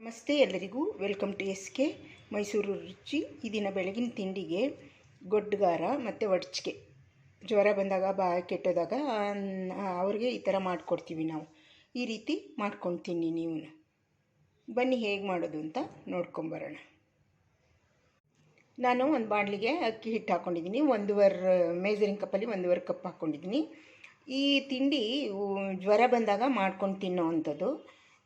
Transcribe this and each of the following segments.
ನಮಸ್ತೆ ಎಲ್ಲರಿಗೂ. Welcome to S K Mysuru ರುಚಿ. ಈ ದಿನ ಬೆಳಗಿನ ತಿಂಡಿಗೆ ಗೊಡ್ಡುಗಾರ ಮತ್ತು ಒಡ್ಚಿಗೆ ಜ್ವರ ಬಂದಾಗ ಬಾ ಕೆಟ್ಟೋದಾಗ ಅವ್ರಿಗೆ ಈ ಥರ ಮಾಡಿಕೊಡ್ತೀವಿ ನಾವು. ಈ ರೀತಿ ಮಾಡ್ಕೊಂಡು ತಿನ್ನಿ ನೀವು. ಬನ್ನಿ ಹೇಗೆ ಮಾಡೋದು ಅಂತ ನೋಡ್ಕೊಂಬರೋಣ. ನಾನು ಒಂದು ಬಾಣಲಿಗೆ ಅಕ್ಕಿ ಹಿಟ್ಟು ಹಾಕ್ಕೊಂಡಿದ್ದೀನಿ ಒಂದೂವರೆ ಮೇಜರಿಂಗ್ ಕಪ್ಪಲ್ಲಿ ಒಂದೂವರೆ ಕಪ್ ಹಾಕ್ಕೊಂಡಿದ್ದೀನಿ ಈ ತಿಂಡಿ ಜ್ವರ ಬಂದಾಗ ಮಾಡ್ಕೊಂಡು ತಿನ್ನೋ ಅಂಥದ್ದು.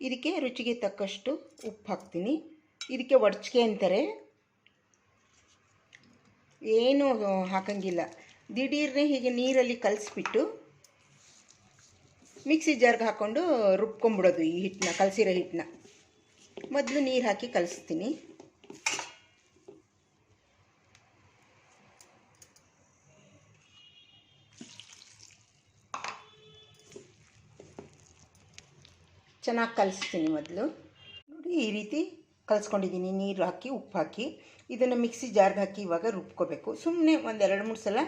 ಇದಕ್ಕೆ ರುಚಿಗೆ ತಕ್ಕಷ್ಟು ಉಪ್ಪು ಹಾಕ್ತೀನಿ. ಇದಕ್ಕೆ ಒಡ್ಚಿಗೆ ಅಂತಾರೆ. ಏನೂ ಹಾಕಂಗಿಲ್ಲ. ದಿಢೀರ್ನೆ ಹೀಗೆ ನೀರಲ್ಲಿ ಕಲಿಸ್ಬಿಟ್ಟು ಮಿಕ್ಸಿ ಜಾರ್ಗೆ ಹಾಕ್ಕೊಂಡು ರುಬ್ಕೊಂಬಿಡೋದು ಈ ಹಿಟ್ಟನ್ನ, ಕಲಸಿರೋ ಹಿಟ್ಟನ್ನ. ಮೊದಲು ನೀರು ಹಾಕಿ ಕಲಿಸ್ತೀನಿ. ಚೆನ್ನಾಗಿ ಕಲಿಸ್ತೀನಿ ಮೊದಲು. ನೋಡಿ, ಈ ರೀತಿ ಕಲಿಸ್ಕೊಂಡಿದ್ದೀನಿ. ನೀರು ಹಾಕಿ, ಉಪ್ಪು ಹಾಕಿ. ಇದನ್ನು ಮಿಕ್ಸಿ ಜಾರ್ಗೆ ಹಾಕಿ ಇವಾಗ ರುಬ್ಕೋಬೇಕು. ಸುಮ್ಮನೆ ಒಂದು ಎರಡು, ಮೂರು ಸಲ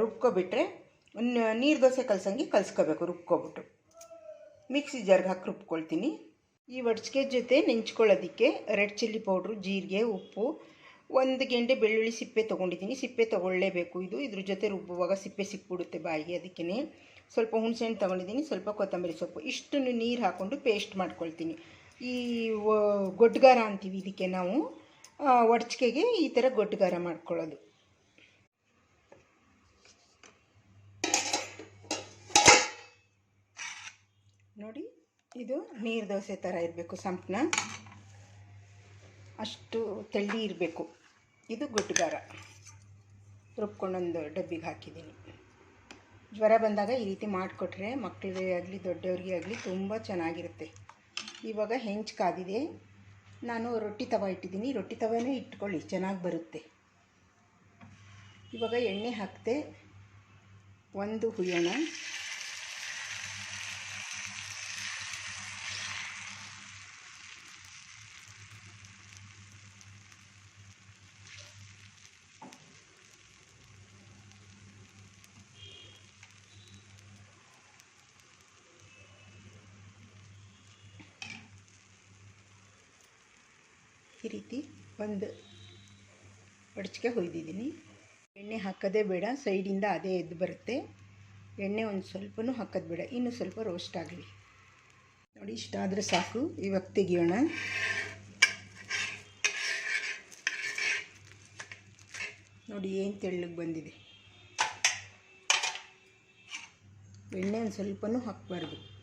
ರುಬ್ಕೊಬಿಟ್ರೆ ನೀರು ದೋಸೆ ಕಲ್ಸಂಗೆ ಕಲಿಸ್ಕೋಬೇಕು, ರುಬ್ಕೊಬಿಟ್ಟು. ಮಿಕ್ಸಿ ಜಾರ್ಗೆ ಹಾಕಿ ರುಬ್ಕೊಳ್ತೀನಿ. ಈ ಒಡ್ಚಿಗೆ ಜೊತೆ ನೆಂಚ್ಕೊಳ್ಳೋದಕ್ಕೆ ರೆಡ್ ಚಿಲ್ಲಿ ಪೌಡ್ರು, ಜೀರಿಗೆ, ಉಪ್ಪು, ಒಂದು ಗೆಂಡೆ ಬೆಳ್ಳುಳ್ಳಿ ಸಿಪ್ಪೆ ತೊಗೊಂಡಿದ್ದೀನಿ. ಸಿಪ್ಪೆ ತೊಗೊಳ್ಳೇಬೇಕು ಇದು. ಇದ್ರ ಜೊತೆ ರುಬ್ಬುವಾಗ ಸಿಪ್ಪೆ ಸಿಕ್ಬಿಡುತ್ತೆ ಬಾಯಿಗೆ ಅದಕ್ಕೇ ಸ್ವಲ್ಪ ಹುಣಸೆಹಣ್ಣು ತೊಗೊಂಡಿದ್ದೀನಿ, ಸ್ವಲ್ಪ ಕೊತ್ತಂಬರಿ ಸೊಪ್ಪು. ಇಷ್ಟನ್ನು ನೀರು ಹಾಕ್ಕೊಂಡು ಪೇಸ್ಟ್ ಮಾಡ್ಕೊಳ್ತೀನಿ. ಈ ಗೊಡ್ಗಾರ ಅಂತೀವಿ ಇದಕ್ಕೆ ನಾವು ಒಡಚಿಕೆಗೆ ಈ ಥರ ಗೊಡ್ಗಾರ ಮಾಡ್ಕೊಳ್ಳೋದು. ನೋಡಿ, ಇದು ನೀರು ದೋಸೆ ಥರ ಇರಬೇಕು ಸಂಪನ್ನ ಅಷ್ಟು ತಳ್ಳಿ ಇರಬೇಕು. ಇದು ಗುಡ್ಗಾರ. ರುಬ್ಕೊಂಡೊಂದು ಡಬ್ಬಿಗೆ ಹಾಕಿದ್ದೀನಿ. ಜ್ವರ ಬಂದಾಗ ಈ ರೀತಿ ಮಾಡಿಕೊಟ್ರೆ ಮಕ್ಕಳಿಗೆ ಆಗಲಿ, ದೊಡ್ಡವ್ರಿಗೆ ಆಗಲಿ ತುಂಬ ಚೆನ್ನಾಗಿರುತ್ತೆ. ಇವಾಗ ಹೆಂಚು ಕಾದಿದೆ. ನಾನು ರೊಟ್ಟಿ ತವ ಇಟ್ಟಿದ್ದೀನಿ. ರೊಟ್ಟಿ ತವನೇ ಇಟ್ಕೊಳ್ಳಿ, ಚೆನ್ನಾಗಿ ಬರುತ್ತೆ. ಇವಾಗ ಎಣ್ಣೆ ಹಾಕ್ತೆ. ಒಂದು ಹುಯ್ಯೋಣ. ಈ ರೀತಿ ಒಂದು ಒಡಚಿಗೆ ಹೊಯ್ದಿದ್ದೀನಿ. ಎಣ್ಣೆ ಹಾಕೋದೇ ಬೇಡ, ಸೈಡಿಂದ ಅದೇ ಎದ್ದು ಬರುತ್ತೆ. ಎಣ್ಣೆ ಒಂದು ಸ್ವಲ್ಪನೂ ಹಾಕೋದು ಬೇಡ, ಇನ್ನೂ ಸ್ವಲ್ಪ ರೋಸ್ಟ್ ಆಗಲಿ. ನೋಡಿ ಇಷ್ಟಾದರೆ ಸಾಕು. ಇವಾಗ ತೆಗಿಯೋಣ. ನೋಡಿ, ಏನು ತೆಳ್ಳಗೆ ಬಂದಿದೆ. ಎಣ್ಣೆ ಒಂದು ಸ್ವಲ್ಪನೂ ಹಾಕಬಾರ್ದು.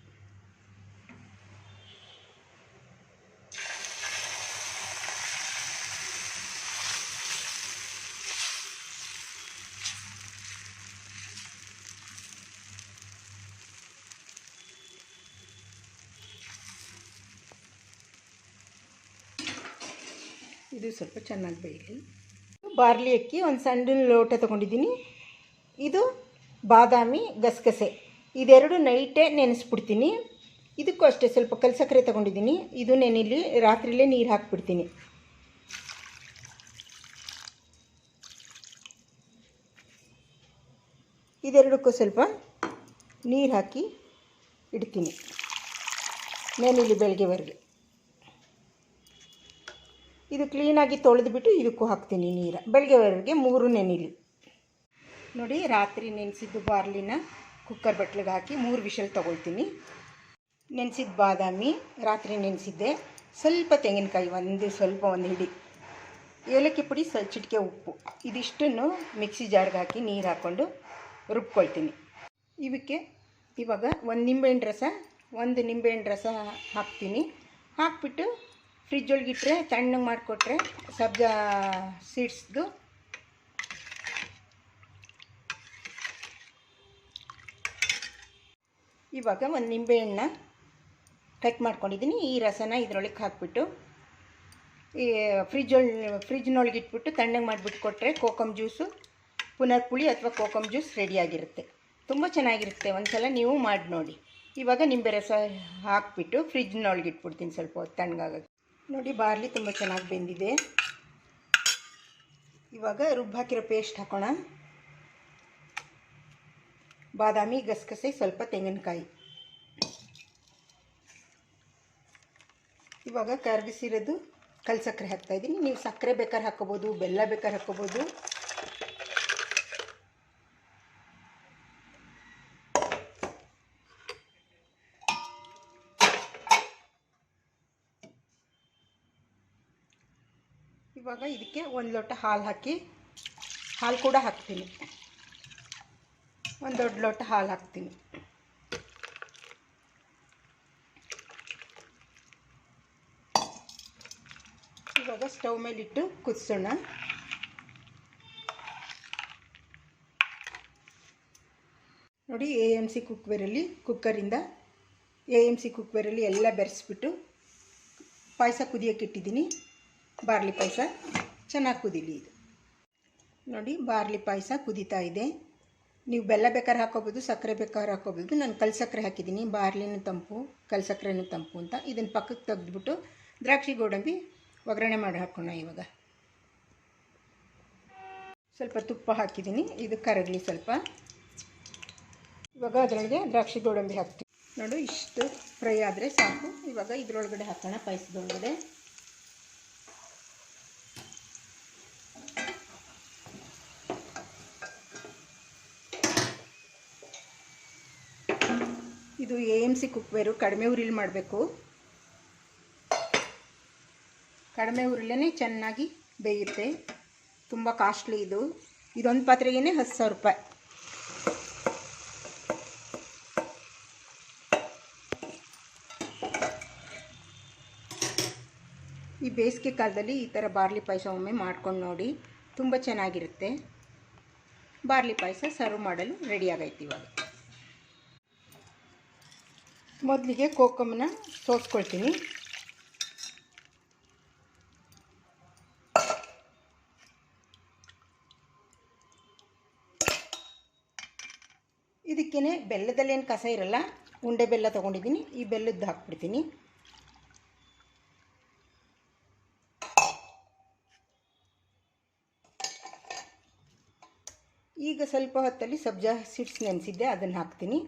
ಇದು ಸ್ವಲ್ಪ ಚೆನ್ನಾಗಿ ಬೇಯಲಿ ಬಾರ್ಲಿ ಅಕ್ಕಿ, ಒಂದು ಸಣ್ಣ ಲೋಟ ತೊಗೊಂಡಿದ್ದೀನಿ. ಇದು ಬಾದಾಮಿ ಗಸಗಸೆ. ಇದೆರಡು ನೈಟೇ ನೆನೆಸ್ಬಿಡ್ತೀನಿ. ಇದಕ್ಕೂ ಅಷ್ಟೇ ಸ್ವಲ್ಪ ಕಲ್ಸಕ್ಕರೆ ತೊಗೊಂಡಿದ್ದೀನಿ. ಇದು ನೆನಿಲಿ ರಾತ್ರಿಲೇ ನೀರು ಹಾಕ್ಬಿಡ್ತೀನಿ. ಇದೆರಡಕ್ಕೂ ಸ್ವಲ್ಪ ನೀರು ಹಾಕಿ ಇಡ್ತೀನಿ. ನೆನಿಲಿ ಬೆಳಗ್ಗೆವರೆಗೆ ಇದು ಕ್ಲೀನಾಗಿ ತೊಳೆದುಬಿಟ್ಟು ಇದಕ್ಕೂ ಹಾಕ್ತೀನಿ ನೀರು. ಬೆಳಗ್ಗೆವರೆಗೆ ಮೂರು ನೆನಿಲಿ. ನೋಡಿ, ರಾತ್ರಿ ನೆನೆಸಿದ್ದು ಬಾರ್ಲಿನ ಕುಕ್ಕರ್ ಬಟ್ಲಿಗೆ ಹಾಕಿ ಮೂರು ವಿಷಲ್ ತೊಗೊಳ್ತೀನಿ. ನೆನೆಸಿದ ಬಾದಾಮಿ, ರಾತ್ರಿ ನೆನೆಸಿದ್ದೆ. ಸ್ವಲ್ಪ ತೆಂಗಿನಕಾಯಿ, ಒಂದು ಸ್ವಲ್ಪ ಒಂದು ಹಿಡಿ. ಏಲಕ್ಕಿ ಪುಡಿ ಸ ಚಿಟಿಕೆ ಉಪ್ಪು. ಇದಿಷ್ಟನ್ನು ಮಿಕ್ಸಿ ಜಾರ್ಗೆ ಹಾಕಿ ನೀರು ಹಾಕ್ಕೊಂಡು ರುಬ್ಕೊಳ್ತೀನಿ. ಇವಕ್ಕೆ ಇವಾಗ ಒಂದು ನಿಂಬೆಹಣ್ಣು ರಸ, ಒಂದು ನಿಂಬೆಹಣ್ಣು ರಸ ಹಾಕ್ತೀನಿ. ಹಾಕ್ಬಿಟ್ಟು ಫ್ರಿಜ್ ಒಳಗಿಟ್ರೆ ತಣ್ಣಗೆ ಮಾಡಿಕೊಟ್ರೆ ಸಬ್ಜಾ, ಸೀಡ್ಸ್ದು. ಇವಾಗ ಒಂದು ನಿಂಬೆಹಣ್ಣ ಕಟ್ ಮಾಡ್ಕೊಂಡಿದ್ದೀನಿ ಈ ರಸನ ಇದರೊಳಗೆ ಹಾಕ್ಬಿಟ್ಟು, ಈ ಫ್ರಿಜ್ ಫ್ರಿಜ್ನೊಳಗೆ ಇಟ್ಬಿಟ್ಟು ತಣ್ಣಗೆ ಮಾಡಿಬಿಟ್ಟು ಕೊಟ್ಟರೆ ಕೋಕಮ್ ಜ್ಯೂಸು, ಪುನರ್ ಪುಳಿ ಅಥವಾ ಕೋಕಮ್ ಜ್ಯೂಸ್ ರೆಡಿಯಾಗಿರುತ್ತೆ. ತುಂಬ ಚೆನ್ನಾಗಿರುತ್ತೆ. ಒಂದು ಸಲ ನೀವು ಮಾಡಿ ನೋಡಿ ಇವಾಗ ನಿಂಬೆ ರಸ ಹಾಕ್ಬಿಟ್ಟು ಫ್ರಿಜ್ನೊಳಗೆ ಇಟ್ಬಿಡ್ತೀನಿ ಸ್ವಲ್ಪ ಹೊತ್ತು ತಣ್ಣಗಾಗೋಕ್ಕೆ. ನೋಡಿ ಬಾರ್ಲಿ ತುಂಬ ಚೆನ್ನಾಗಿ ಬೆಂದಿದೆ. ಇವಾಗ ರುಬ್ಬಾಕಿರೋ ಪೇಸ್ಟ್ ಹಾಕೋಣ. ಬಾದಾಮಿ ಗಸಗಸೆ ಸ್ವಲ್ಪ ತೆಂಗಿನಕಾಯಿ. ಇವಾಗ ಕರಗಿಸಿರೋದು ಕಲ್ ಸಕ್ಕರೆ ಹಾಕ್ತಾಯಿದ್ದೀನಿ ನೀವು ಸಕ್ಕರೆ ಬೇಕಾದ್ರೆ ಹಾಕ್ಕೋಬೋದು, ಬೆಲ್ಲ ಬೇಕಾದ್ರೆ ಹಾಕ್ಕೋಬೋದು. ಇವಾಗ ಇದಕ್ಕೆ ಒಂದು ಲೋಟ ಹಾಲು ಹಾಕಿ, ಹಾಲು ಕೂಡ ಹಾಕ್ತೀನಿ. ಒಂದು ದೊಡ್ಡ ಲೋಟ ಹಾಲು ಹಾಕ್ತೀನಿ. ಇವಾಗ ಸ್ಟವ್ ಮೇಲಿಟ್ಟು ಕುದಿಸೋಣ. ನೋಡಿ ಎ ಎಂ ಸಿ ಕುಕ್ವೇರಲ್ಲಿ ಕುಕ್ಕರಿಂದ ಎ ಎಂ ಸಿ ಕುಕ್ವೇರಲ್ಲಿ ಎಲ್ಲ ಬೆರೆಸ್ಬಿಟ್ಟು ಪಾಯಸ ಕುದಿಯೋಕೆ ಇಟ್ಟಿದ್ದೀನಿ. ಬಾರ್ಲಿ ಪಾಯಸ. ಚೆನ್ನಾಗಿ ಕುದೀಲಿ ಇದು. ನೋಡಿ, ಬಾರ್ಲಿ ಪಾಯಸ ಕುದೀತಾ ಇದೆ. ನೀವು ಬೆಲ್ಲ ಬೇಕಾದ್ರೆ ಹಾಕೋಬೋದು ಸಕ್ಕರೆ ಬೇಕಾದ್ರೆ ಹಾಕೋಬೋದು ನಾನು ಕಲ್ ಸಕ್ಕರೆ ಹಾಕಿದ್ದೀನಿ. ಬಾರ್ಲಿನೂ ತಂಪು, ಕಲ್ ಸಕ್ಕರೆನೂ ತಂಪು ಅಂತ. ಇದನ್ನು ಪಕ್ಕಕ್ಕೆ ತೆಗೆದುಬಿಟ್ಟು ದ್ರಾಕ್ಷಿ ಗೋಡಂಬಿ ಒಗ್ಗರಣೆ ಮಾಡಿ ಹಾಕೋಣ ಇವಾಗ. ಸ್ವಲ್ಪ ತುಪ್ಪ ಹಾಕಿದ್ದೀನಿ. ಇದು ಕರಗಲಿ ಸ್ವಲ್ಪ. ಇವಾಗ ಅದರೊಳಗೆ ದ್ರಾಕ್ಷಿ ಗೋಡಂಬಿ ಹಾಕ್ತೀನಿ. ನೋಡು, ಇಷ್ಟು ಫ್ರೈ ಆದರೆ ಸಾಕು. ಇವಾಗ ಇದರೊಳಗಡೆ ಹಾಕೋಣ ಪಾಯಸದೊಳಗಡೆ. ಇದು ಎ ಎಂ ಸಿ ಕುಕ್ವೇರು ಕಡಿಮೆ ಉರಿಲಿ ಮಾಡಬೇಕು. ಕಡಿಮೆ ಉರಿಲೇ ಚೆನ್ನಾಗಿ ಬೇಯುತ್ತೆ. ತುಂಬ ಕಾಸ್ಟ್ಲಿ ಇದು. ಇದೊಂದು ಪಾತ್ರೆಗೇ ಹತ್ತು ಸಾವಿರ ರೂಪಾಯಿ. ಈ ಬೇಸಿಗೆ ಕಾಲದಲ್ಲಿ ಈ ಥರ ಬಾರ್ಲಿ ಪಾಯಸ ಒಮ್ಮೆ ಮಾಡ್ಕೊಂಡು ನೋಡಿ. ತುಂಬ ಚೆನ್ನಾಗಿರುತ್ತೆ. ಬಾರ್ಲಿ ಪಾಯಸ ಸರ್ವ್ ಮಾಡಲು ರೆಡಿಯಾಗೈತೆ ಇವಾಗ. ಮೊದಲಿಗೆ ಕೋಕಮನ್ನ ಸೋಸ್ಕೊಳ್ತೀನಿ. ಇದಕ್ಕೇ ಬೆಲ್ಲದಲ್ಲೇನು ಕಸ ಇರಲ್ಲ, ಉಂಡೆ ಬೆಲ್ಲ ತೊಗೊಂಡಿದ್ದೀನಿ, ಈ ಬೆಲ್ಲದ್ದು ಹಾಕ್ಬಿಡ್ತೀನಿ. ಈಗ ಸ್ವಲ್ಪ ಹೊತ್ತಲ್ಲಿ ಸಬ್ಜಾ ಸೀಡ್ಸ್ ನೆನೆಸಿದ್ದೆ, ಅದನ್ನು ಹಾಕ್ತೀನಿ.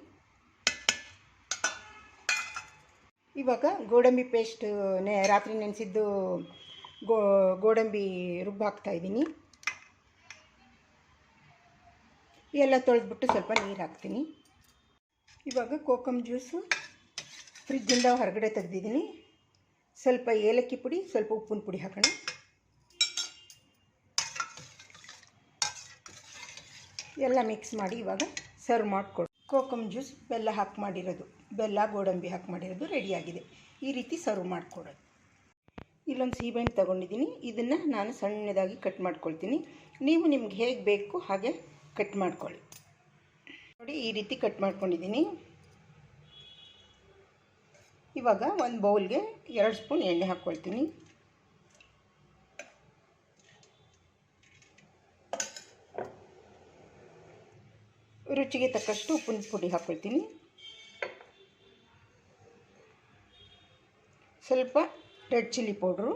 ಇವಾಗ ಗೋಡಂಬಿ ಪೇಸ್ಟ್ ನೆ, ರಾತ್ರಿ ನೆನೆಸಿದ್ದು ಗೋ, ಗೋಡಂಬಿ ರುಬ್ಬ ಹಾಕ್ತಾಯಿದ್ದೀನಿ ಎಲ್ಲ ತೊಳೆದ್ಬಿಟ್ಟು ಸ್ವಲ್ಪ ನೀರು ಹಾಕ್ತೀನಿ. ಇವಾಗ ಕೋಕಮ್ ಜ್ಯೂಸು ಫ್ರಿಜ್ಜಿಂದ ಹೊರಗಡೆ ತೆಗೆದಿದ್ದೀನಿ. ಸ್ವಲ್ಪ ಏಲಕ್ಕಿ ಪುಡಿ, ಸ್ವಲ್ಪ ಉಪ್ಪಿನ ಪುಡಿ ಹಾಕೋಣ. ಎಲ್ಲ ಮಿಕ್ಸ್ ಮಾಡಿ ಇವಾಗ ಸರ್ವ್ ಮಾಡಿಕೊಡು ಕೋಕಮ್ ಜ್ಯೂಸ್ ಬೆಲ್ಲ ಹಾಕಿ ಮಾಡಿರೋದು. ಬೆಲ್ಲ, ಗೋಡಂಬಿ ಹಾಕಿ ಮಾಡಿರೋದು ರೆಡಿಯಾಗಿದೆ. ಈ ರೀತಿ ಸರ್ವ್ ಮಾಡಿಕೊಡೋದು. ಇಲ್ಲೊಂದು ಸೀಬೆಹಣ್ಣು ತೊಗೊಂಡಿದ್ದೀನಿ. ಇದನ್ನು ನಾನು ಸಣ್ಣದಾಗಿ ಕಟ್ ಮಾಡ್ಕೊಳ್ತೀನಿ. ನೀವು ನಿಮ್ಗೆ ಹೇಗೆ ಬೇಕು ಹಾಗೆ ಕಟ್ ಮಾಡ್ಕೊಳ್ಳಿ. ನೋಡಿ, ಈ ರೀತಿ ಕಟ್ ಮಾಡ್ಕೊಂಡಿದ್ದೀನಿ. ಇವಾಗ ಒಂದು ಬೌಲ್ಗೆ ಎರಡು ಸ್ಪೂನ್ ಎಣ್ಣೆ ಹಾಕ್ಕೊಳ್ತೀನಿ ರುಚಿಗೆ ತಕ್ಕಷ್ಟು ಉಪ್ಪಿನ ಪುಡಿ ಹಾಕ್ಕೊಳ್ತೀನಿ ಸ್ವಲ್ಪ ರೆಡ್ ಚಿಲ್ಲಿ ಪೌಡ್ರು.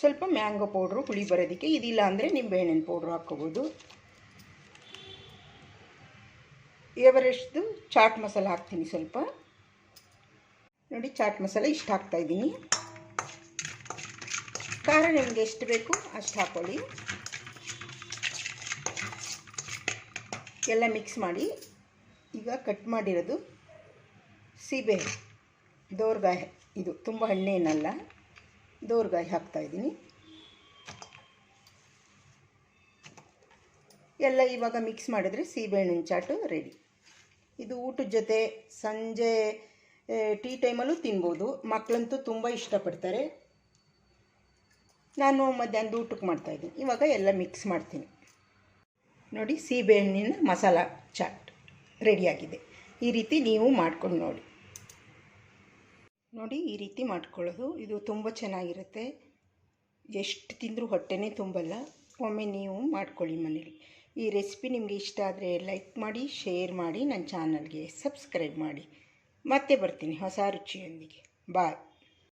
ಸ್ವಲ್ಪ ಮ್ಯಾಂಗೋ ಪೌಡ್ರು ಹುಳಿ ಬರೋದಕ್ಕೆ. ಇದಿಲ್ಲ ಅಂದರೆ ನಿಂಬೆಹಣ್ಣಿನ ಪೌಡ್ರು ಹಾಕ್ಕೋಬೋದು. ಎವರೆಸ್ಟ್ದು ಚಾಟ್ ಮಸಾಲ ಹಾಕ್ತೀನಿ ಸ್ವಲ್ಪ. ನೋಡಿ ಚಾಟ್ ಮಸಾಲ ಇಷ್ಟು ಹಾಕ್ತಾಯಿದ್ದೀನಿ ಖಾರ ನಿಮಗೆ ಎಷ್ಟು ಬೇಕು ಅಷ್ಟು ಹಾಕ್ಕೊಳ್ಳಿ ಎಲ್ಲ ಮಿಕ್ಸ್ ಮಾಡಿ. ಈಗ ಕಟ್ ಮಾಡಿರೋದು ಸೀಬೆ, ದೋರ್ಗಾಯಿ. ಇದು ತುಂಬ ಹಣ್ಣೇನಲ್ಲ, ದೋರ್ಗಾಯಿ ಹಾಕ್ತಾಯಿದ್ದೀನಿ ಎಲ್ಲ ಇವಾಗ ಮಿಕ್ಸ್ ಮಾಡಿದರೆ ಸೀಬೆಹಣ್ಣಿನ ಚಾಟು ರೆಡಿ ಇದು ಊಟದ ಜೊತೆ ಸಂಜೆ ಟೀ ಟೈಮಲ್ಲೂ ತಿನ್ಬೋದು. ಮಕ್ಕಳಂತೂ ತುಂಬ ಇಷ್ಟಪಡ್ತಾರೆ. ನಾನು ಮಧ್ಯಾಹ್ನದ ಊಟಕ್ಕೆ ಮಾಡ್ತಾಯಿದ್ದೀನಿ ಇವಾಗ ಎಲ್ಲ ಮಿಕ್ಸ್ ಮಾಡ್ತೀನಿ. ನೋಡಿ, ಸೀಬೆಹಣ್ಣಿನ ಮಸಾಲ ಚಾಟ್ ರೆಡಿಯಾಗಿದೆ ಈ ರೀತಿ ನೀವು ಮಾಡ್ಕೊಂಡು ನೋಡಿ. ನೋಡಿ, ಈ ರೀತಿ ಮಾಡ್ಕೊಳ್ಳೋದು. ಇದು ತುಂಬ ಚೆನ್ನಾಗಿರುತ್ತೆ. ಎಷ್ಟು ತಿಂದರೂ ಹೊಟ್ಟೆನೇ ತುಂಬಲ್ಲ. ಒಮ್ಮೆ ನೀವು ಮಾಡ್ಕೊಳ್ಳಿ ಮನೇಲಿ. ಈ ರೆಸಿಪಿ ನಿಮಗೆ ಇಷ್ಟ ಆದರೆ ಲೈಕ್ ಮಾಡಿ ಶೇರ್ ಮಾಡಿ. ನನ್ನ ಚಾನಲ್ಗೆ ಸಬ್ಸ್ಕ್ರೈಬ್ ಮಾಡಿ. ಮತ್ತೆ ಬರ್ತೀನಿ ಹೊಸ ರುಚಿಯೊಂದಿಗೆ. ಬಾಯ್